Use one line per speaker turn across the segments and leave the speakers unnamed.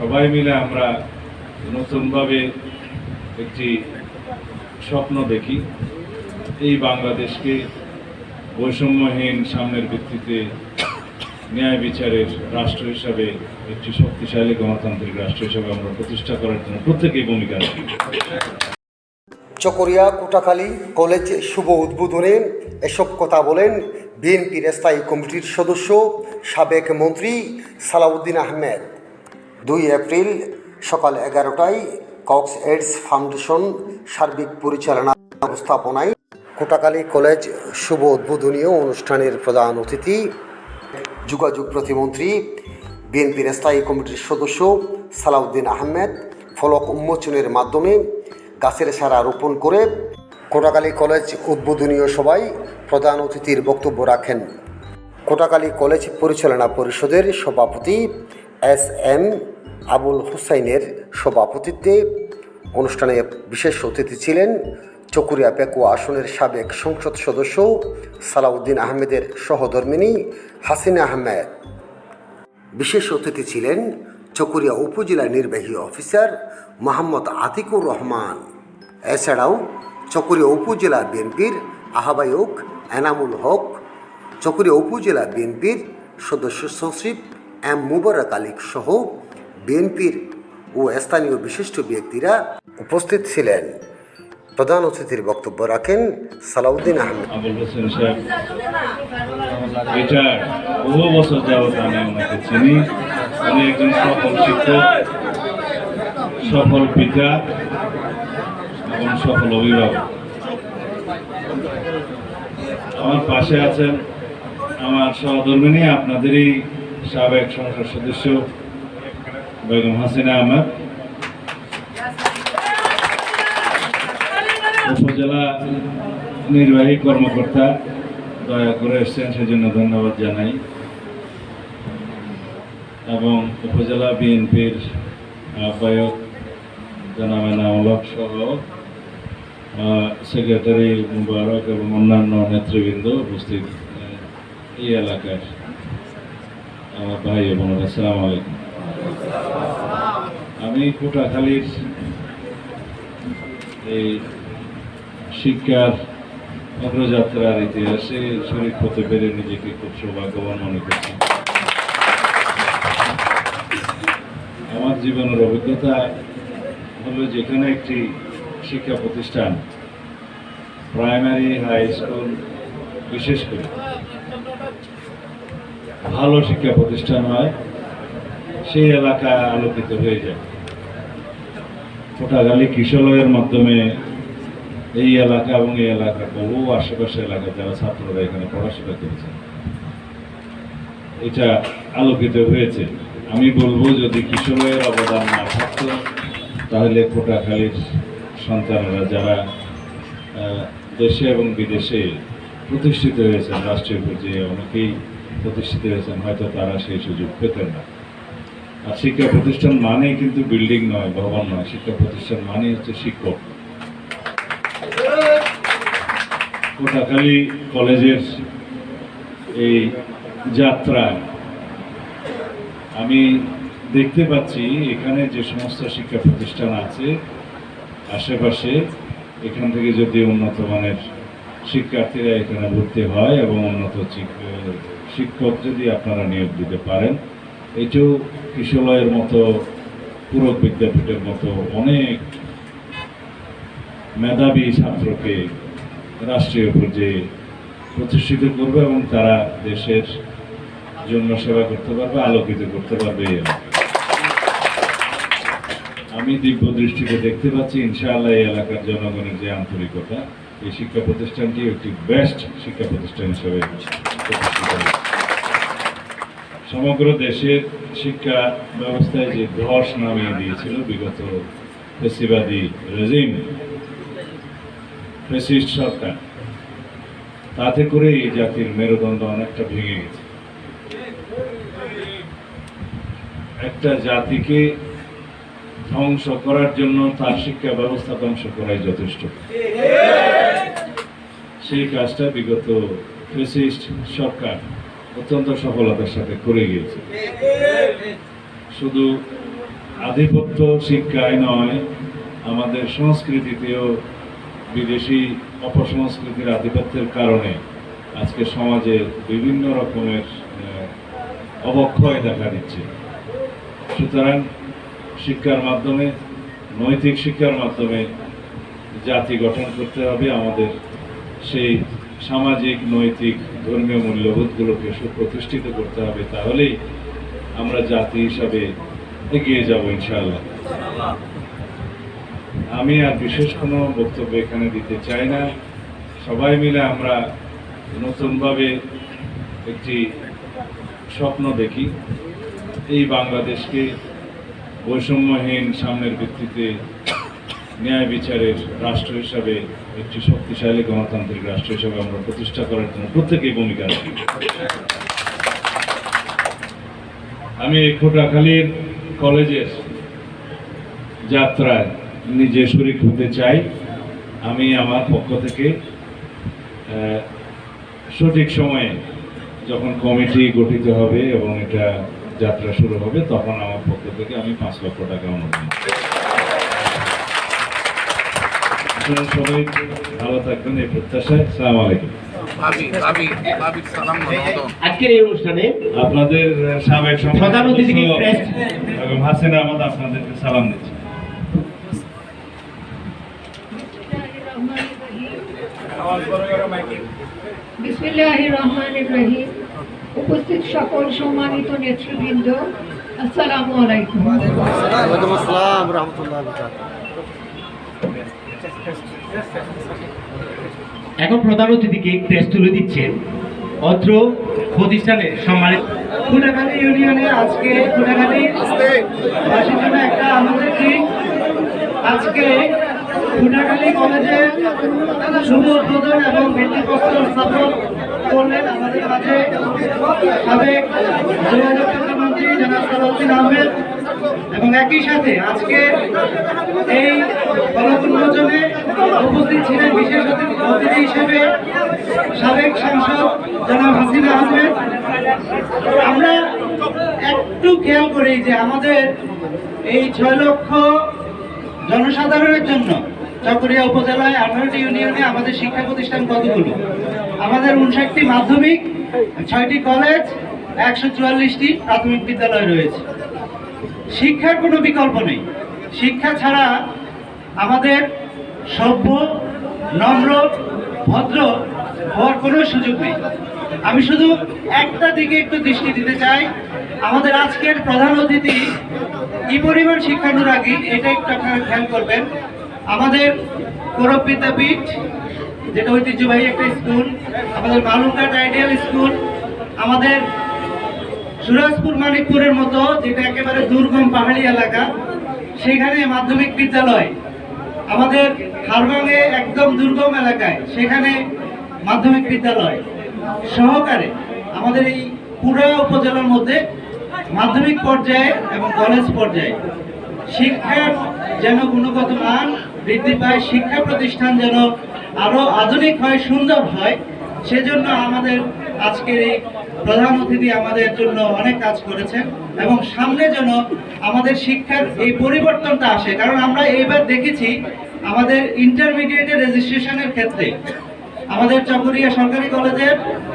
সবাই মিলে আমরা নতুনভাবে একটি স্বপ্ন দেখি। এই বাংলাদেশকে বৈষম্যহীন সামনের ভিত্তিতে ন্যায় বিচারের রাষ্ট্র হিসাবে, একটি শক্তিশালী গণতান্ত্রিক রাষ্ট্র হিসাবে আমরা প্রতিষ্ঠা করার জন্য প্রত্যেকেই ভূমিকা রাখি।
চকরিয়া, কোটাখালী কলেজ শুভ উদ্বোধনে এসব কথা বলেন বিএনপির স্থায়ী কমিটির সদস্য, সাবেক মন্ত্রী সালাউদ্দিন আহমেদ। দুই এপ্রিল সকাল এগারোটায় কক্স এইডস ফাউন্ডেশন সার্বিক পরিচালনা ব্যবস্থাপনায় কোটাকালী কলেজ শুভ উদ্বোধনীয় অনুষ্ঠানের প্রধান অতিথি, যোগাযোগ প্রতিমন্ত্রী, বিএনপির স্থায়ী কমিটির সদস্য সালাউদ্দিন আহমেদ, ফলক উন্মোচনের মাধ্যমে গাছের সারা রোপণ করে কোটাকালী কলেজ উদ্বোধনীয় সভায় প্রধান অতিথির বক্তব্য রাখেন। কোটাকালী কলেজ পরিচালনা পরিষদের সভাপতি এস এম আবুল হুসাইনের সভাপতিত্বে অনুষ্ঠানে বিশেষ অতিথি ছিলেন চকুরিয়া পেকুয়া আসনের সাবেক সংসদ সদস্য সালাউদ্দিন আহমেদের সহধর্মিনী হাসিনা আহমেদ। বিশেষ অতিথি ছিলেন চকুরিয়া উপজেলা নির্বাহী অফিসার মোহাম্মদ আতিকুর রহমান। এছাড়াও চকুরিয়া উপজেলা বিএনপির আহ্বায়ক এনামুল হক, চকুরিয়া উপজেলা বিএনপির সদস্য সচিব এম মুবারক আলী সহ বিএনপির ও স্থানীয় বিশিষ্ট ব্যক্তিরা উপস্থিত ছিলেন। প্রধান অতিথির বক্তব্য রাখেন সালাউদ্দিন আহমেদ।
এটা বহু বছর যাবৎ আমি ওনাকে চিনি। উনি একজন সফল শিক্ষক, সফল পিতা এবং সফল অভিভাবক। আমার পাশে আছেন আমার সহধর্মিনী, আপনাদেরই সাবেক সংসদ সদস্য বেগম হাসিনা আহমেদ। উপজেলা নির্বাহী কর্মকর্তা দয়া করে এসছেন, সেজন্য ধন্যবাদ জানাই। এবং উপজেলা বিএনপির আহ্বায়ক জনাব সহ সেক্রেটারি মুবারক এবং অন্যান্য নেতৃবৃন্দ উপস্থিত এই এলাকার আমার ভাই এবং আসসালাম আলাইকুম। আমি কোটাখালীর এই শিক্ষার অগ্রযাত্রার ইতিহাসে শরীর হতে পেরে নিজেকে খুব সৌভাগ্যবান মনে করছি। আমার জীবনের অভিজ্ঞতা হলো যেখানে একটি শিক্ষা প্রতিষ্ঠান প্রাইমারি হাই স্কুল বিশেষ করে ভালো শিক্ষা প্রতিষ্ঠান হয়, সেই এলাকা আলোকিত হয়ে যায়। কোটাগালি কিশলয়ের মাধ্যমে এই এলাকা এবং এই এলাকার বহু আশেপাশে এলাকা যারা ছাত্ররা এখানে পড়াশোনা করেছেন এটা আলোকিত হয়েছে। আমি বলব, যদি কিশোরের অবদান না থাকতো, তাহলে কোটাখালীর সন্তানরা যারা দেশে এবং বিদেশে প্রতিষ্ঠিত হয়েছেন, রাষ্ট্রীয় পর্যায়ে অনেকেই প্রতিষ্ঠিত হয়েছেন, হয়তো তারা সেই সুযোগ পেতেন না। আর শিক্ষা প্রতিষ্ঠান মানেই কিন্তু বিল্ডিং নয়, ভবন নয়, শিক্ষা প্রতিষ্ঠান মানেই হচ্ছে শিক্ষক। কোটাখালী কলেজের এই যাত্রায় আমি দেখতে পাচ্ছি, এখানে যে সমস্ত শিক্ষা প্রতিষ্ঠান আছে, আশেপাশে, এখান থেকে যদি উন্নত মানের শিক্ষার্থীরা এখানে ভর্তি হয় এবং উন্নত শিক- শিক্ষক যদি আপনারা নিয়োগ দিতে পারেন, এটাও কিশলয়ের মতো, পূরক বিদ্যাপীঠের মতো অনেক মেধাবী ছাত্রকে রাষ্ট্রীয় পর্যায়ে প্রতিষ্ঠিত করবে এবং তারা দেশের জন্য সেবা করতে পারবে, আলোকিত করতে পারবে আমি দিব্য দৃষ্টিতে দেখতে পাচ্ছি, ইনশাআল্লাহ এই এলাকার জনগণের যে আন্তরিকতা এই শিক্ষা প্রতিষ্ঠানটি একটি বেস্ট শিক্ষা প্রতিষ্ঠান হিসেবে সমগ্র দেশের শিক্ষা ব্যবস্থায় যে ধস নামিয়ে দিয়েছিল, বিগত ফেসিবাদী রেজিম ফেসিস্ট সরকার, তাতে করে এই জাতির মেরুদণ্ড অনেকটা ভেঙে গেছে। একটা জাতিকে ধ্বংস করার জন্য তার শিক্ষা ব্যবস্থা ধ্বংস করাই যথেষ্ট। সেই কাজটা বিগত ফেসিস্ট সরকার অত্যন্ত সফলতার সাথে করে গিয়েছে। শুধু আধিপত্য শিক্ষায় নয়, আমাদের সংস্কৃতিতেও বিদেশি অপসংস্কৃতির আধিপত্যের কারণে আজকে সমাজে বিভিন্ন রকমের অবক্ষয় দেখা দিচ্ছে। সুতরাং শিক্ষার মাধ্যমে, নৈতিক শিক্ষার মাধ্যমে জাতি গঠন করতে হবে, আমাদের সেই সামাজিক, নৈতিক, ধর্মীয় মূল্যবোধগুলোকে সুপ্রতিষ্ঠিত করতে হবে, তাহলেই আমরা জাতি হিসাবে এগিয়ে যাব, ইনশাআল্লাহ। আমি আর বিশেষ কোনো বক্তব্য এখানে দিতে চাই না। সবাই মিলে আমরা নতুনভাবে একটি স্বপ্ন দেখি। এই বাংলাদেশকে বৈষম্যহীন সামনের ভিত্তিতে ন্যায় বিচারের রাষ্ট্র হিসাবে একটি শক্তিশালী গণতান্ত্রিক রাষ্ট্র হিসাবে আমরা প্রতিষ্ঠা করার জন্য প্রত্যেকেই ভূমিকা রাখি। আমি এই খোটাখালীর কলেজের যাত্রায় নিজে শরিক হতে চাই। আমি আমার পক্ষ থেকে সঠিক সময়ে যখন কমিটি গঠিত হবে এবং এটা যাত্রা শুরু হবে, তখন আমার পক্ষ থেকে আমি পাঁচ লক্ষ টাকা অনুদান। আপনারা সবাই ভালো থাকবেন এই প্রত্যাশায়। সালাম আলাইকুম।
ভাবি ভাবি ভাবি সালাম নন্দন
আজকের এই অনুষ্ঠানে
আপনাদের সাবেক
প্রধান অতিথিকে
এবং হাসিনা আহমদ আপনাদেরকে সালাম দিচ্ছি।
বিসমিল্লাহ রহমান রহিম উপস্থিত সকল সম্মানিত নেতৃবৃন্দ আসসালামু আলাইকুম।
ওয়ালাইকুম আসসালাম। রহমতুল্লাহ
এখন প্রধান অতিথিকে প্রেস তুলে দিচ্ছেন অত্র প্রতিষ্ঠানের সম্মানিত
কুটাখালী ইউনিয়নে আজকে কুটাখালী বাসীর একটা আমাদের দিন আজকে কুটাখালী কলেজে শুভ উদ্বোধন এবং ভিত্তিপ্রস্তর স্থাপন করলেন আমাদের মাঝে সাবেক যোগাযোগ প্রধানমন্ত্রী জনাব সালাউদ্দিন আহমেদ। এবং একই সাথে আজকে এই ফলক উন্মোচনে উপস্থিত ছিলেন বিশেষ অতিথি হিসেবে সাবেক সাংসদ জনাব হাসিনা আহমেদ। আমরা একটু খেয়াল করি যে আমাদের এই ছয় লক্ষ জনসাধারণের জন্য চকরিয়া উপজেলায় আঠারোটি ইউনিয়নে আমাদের শিক্ষা প্রতিষ্ঠান কতগুলো? আমাদের উনষাটটি মাধ্যমিক, ছয়টি কলেজ, একশো চুয়াল্লিশটি প্রাথমিক বিদ্যালয় রয়েছে। শিক্ষার কোনো বিকল্প নেই। শিক্ষা ছাড়া আমাদের সভ্য, নম্র, ভদ্র হওয়ার কোনো সুযোগ নেই। আমি শুধু একটা দিকে একটু দৃষ্টি দিতে চাই। আমাদের আজকের প্রধান অতিথি কি পরিমাণ শিক্ষানুরাগী এটা একটু আপনারা খেয়াল করবেন। আমাদের কৌরব বিদ্যাপীঠ যেটা ঐতিহ্যবাহী একটা স্কুল, আমাদের বালুরঘাট আইডিয়াল স্কুল, আমাদের সুরাজপুর মানিকপুরের মতো, যেটা একেবারে দুর্গম পাহাড়ি এলাকা, সেখানে মাধ্যমিক বিদ্যালয়। আমাদের হারবাঙে একদম দুর্গম এলাকায় সেখানে মাধ্যমিক বিদ্যালয়। সহকারে আমাদের এই পুরো উপজেলার মধ্যে মাধ্যমিক পর্যায়ে এবং কলেজ পর্যায়ে শিক্ষার যেন গুণগত মান বৃদ্ধি পায়, শিক্ষা প্রতিষ্ঠান যেন আরও আধুনিক হয়, সুন্দর হয়, সেজন্য আমাদের আজকের এই প্রধান অতিথি আমাদের জন্য অনেক কাজ করেছেন এবং সামনে যেন আমাদের শিক্ষার এই পরিবর্তনটা আসে, কারণ আমরা এইবার দেখেছি আমাদের ইন্টারমিডিয়েটের রেজিস্ট্রেশনের ক্ষেত্রে আমাদের চকরিয়া সরকারি কলেজের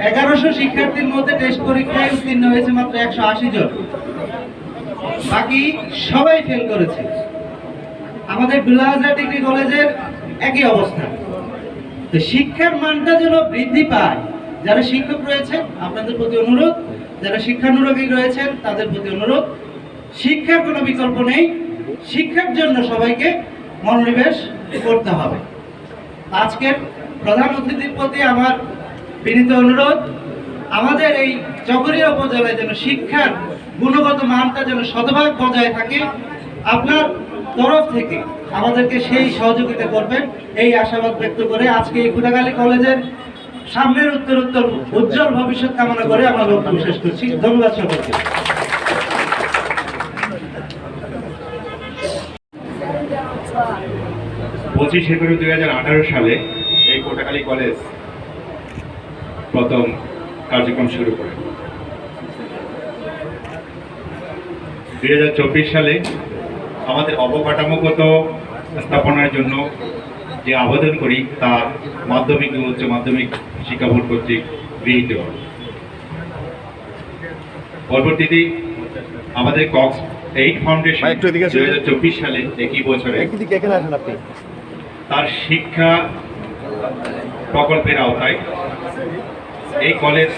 এগারোশো শিক্ষার্থীর মধ্যে টেস্ট পরীক্ষায় উত্তীর্ণ হয়েছে মাত্র একশো আশি জন। বাকি সবাই ফেল করেছে। আমাদের বিলাসরা ডিগ্রি কলেজের একই অবস্থা। তো শিক্ষার মানটা যেন বৃদ্ধি পায় যারা শিক্ষক রয়েছেন, আপনাদের প্রতি অনুরোধ, যারা শিক্ষানুরাগী রয়েছেন, তাদের প্রতি অনুরোধ, শিক্ষার কোনো বিকল্প নেই, শিক্ষার জন্য সবাইকে মনোনিবেশ করতে হবে। আজকের প্রধান অতিথির প্রতি আমার বিনীত অনুরোধ, আমাদের এই চকরিয়া উপজেলায় যেন শিক্ষার গুণগত মানটা যেন শতভাগ বজায় থাকে, আপনার তরফ থেকে আমাদেরকে সেই সহযোগিতা করবেন, এই আশাবাদ ব্যক্ত করে আজকে এই কুটাখালী কলেজের সামনের উত্তর উত্তর উজ্জ্বল ভবিষ্যৎ কামনা করে আমার বক্তব্য শেষ করছি। ধন্যবাদ সকলকে।
পঁচিশ ফেব্রুয়ারি দুই হাজার আঠারো সালে এই কোটাখালী কলেজ প্রথম কার্যক্রম শুরু করে। দুই হাজার চব্বিশ সালে আমাদের অবকাঠামোগত স্থাপনার জন্য যে আবেদন করি তা মাধ্যমিক ও উচ্চ মাধ্যমিক শিক্ষা বোর্ড কর্তৃক গৃহীত হয়। পরবর্তীতে আমাদের কক্স এইট ফাউন্ডেশন দুই হাজার চব্বিশ সালে একই বছরে তার শিক্ষা প্রকল্পের আওতায় এই কলেজ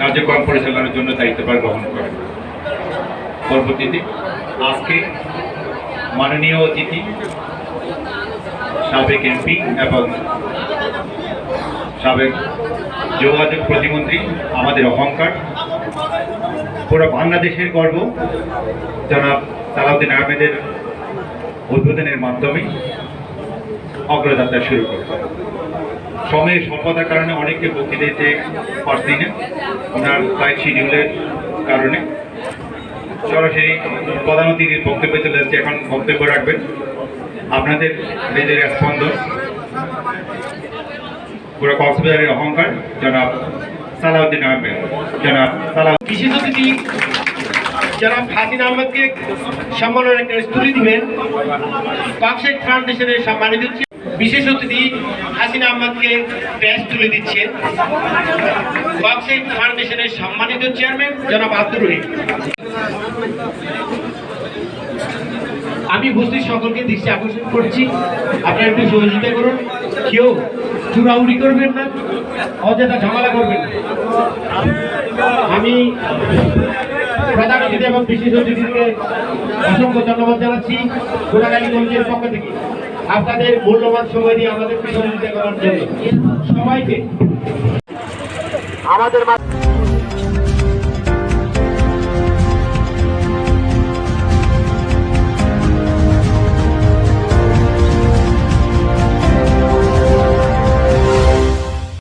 কার্যক্রম পরিচালনার জন্য দায়িত্বভার গ্রহণ করেন। পরবর্তীতে আজকে মাননীয় অতিথি সাবেক এমপি এবং সাবেক যোগাযোগ প্রতিমন্ত্রী, আমাদের অহংকার। পুরো বাংলাদেশের গর্ব। জনাব সালাউদ্দিন আহমেদের উদ্বোধনের মাধ্যমে অগ্রযাত্রা শুরু করবে সময়ের স্বল্পতার কারণে অনেককে বক্তৃতা দিতে পারছি না। ওনার ফ্লাইট শিডিউলের কারণে। সরাসরি প্রধান অতিথির বক্তব্যে চলে এখন বক্তব্য রাখবেন। আপনাদের হৃদয়ের স্পন্দন পুরো কক্সবাজারের অহংকার, জনাব সালাউদ্দিন আহমেদ। জনাব সালাউ
বিশেষ অতিথি জনাব হাসিন আহমদকে সম্মানের একটা স্তুতি দিবেন। পাকশেখ ফাউন্ডেশনের সম্মানিত বিশেষ অতিথি হাসিন আহমদকে ব্যাস তুলে দিচ্ছেন। পাকশেখ ফাউন্ডেশনের সম্মানিত চেয়ারম্যান, জনাব আব্দুর রহিম। আমি উপস্থিত সকলকে দৃষ্টি আকর্ষণ করছি। আপনারা একটু সহযোগিতা করুন। কেউ চুরাউরি করবেন না, অযথা ঝামেলা করবেন না। আমি প্রধান অতিথি এবং বিশেষ অতিথিকে অসংখ্য ধন্যবাদ জানাচ্ছি গোলাগালী কলেজের পক্ষ থেকে। আপনাদের মূল্যবান সময় দিয়ে আমাদের সহযোগিতা করার জন্য। সবাইকে। আমাদের